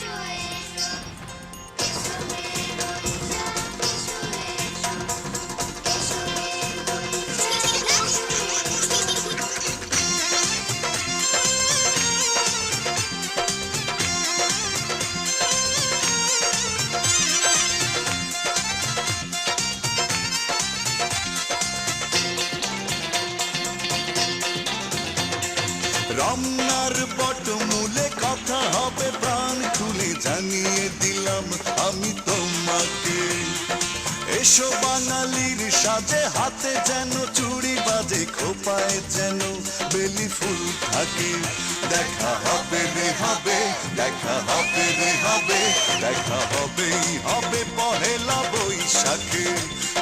এসো রমনার বটমূলে কথা হবে, প্রাণ খুলে জানিয়ে দিলাম আমি তোমাকে। এসো বাঙালির সাজে, হাতে যেন চুড়ি বাজে, খোপায় যেন বেলি ফুল থাকে। দেখা হবে রে হবে, দেখা হবে রে হবে, দেখা হবেই হবে পহেলা বৈশাখে।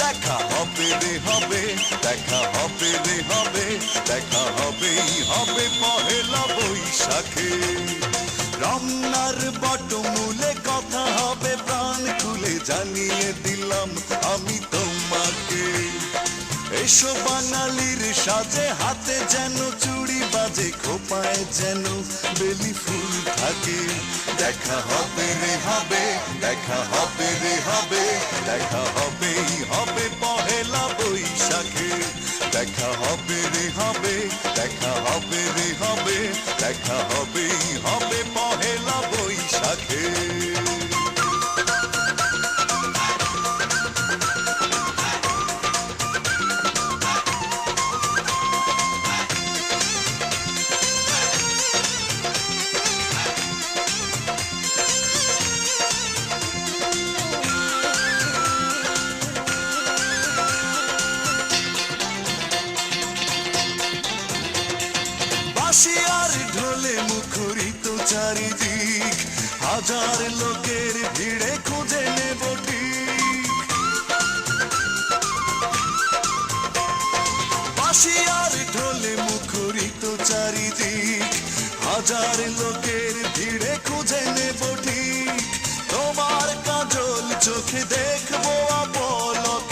দেখা হবে রে হবে, দেখা হবে রে হবে, দেখা হবেই হবে পহেলা বৈশাখে। রমনার বটমূলে কথা হবে, প্রাণ খুলে জানিয়ে দিলাম, আমি এসো বাঙালির সাজে, হাতে যেন চুড়ি বাজে, খোপায় যেন বেলি ফুল থাকে। দেখা হবে রে হবে, দেখা হবে রে হবে, দেখা হবেই হবে পহেলা বৈশাখে। দেখা হবে রে হবে, দেখা হবে রে হবে, দেখা হবেই হবে পহেলা বৈশাখে। বাঁশি আর ঢোলে মুখরিত চারিদিক, হাজার লোকের ভিড়ে খুঁজে নেব বাঁশি আর ঢোলে মুখরিত চারিদিক, হাজার লোকের ভিড়ে খুঁজে নেব ঠিক। তোমার কাজল চোখে দেখব আপলকে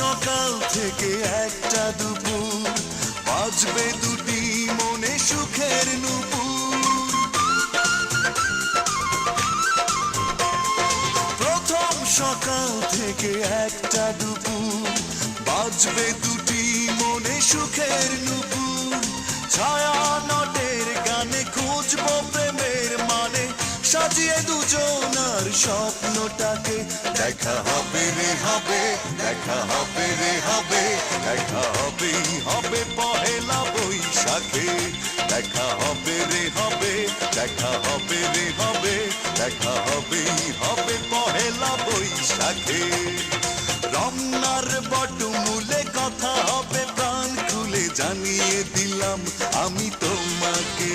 সকাল থেকে একটা দুপুর, বাজবে দুটি মনে সুখের নুপুর। প্রথম সকাল থেকে একটা দুপুর, বাজবে দুটি মনে সুখের নুপুর। ছায়া নটের গানে খুঁজবো প্রেমের মানে সাজিয়ে দুজনার স্বপ্নটাকে দেখা হবে রে হবে, দেখা হবে রে হবে, দেখা হবেই হবে পহেলা বৈশাখে। দেখা হবে রে হবে, দেখা হবে রে হবে, দেখা হবেই হবে পহেলা বৈশাখে। রমনার বটমূলে কথা হবে, প্রাণ খুলে জানিয়ে দিলাম আমি তোমাকে।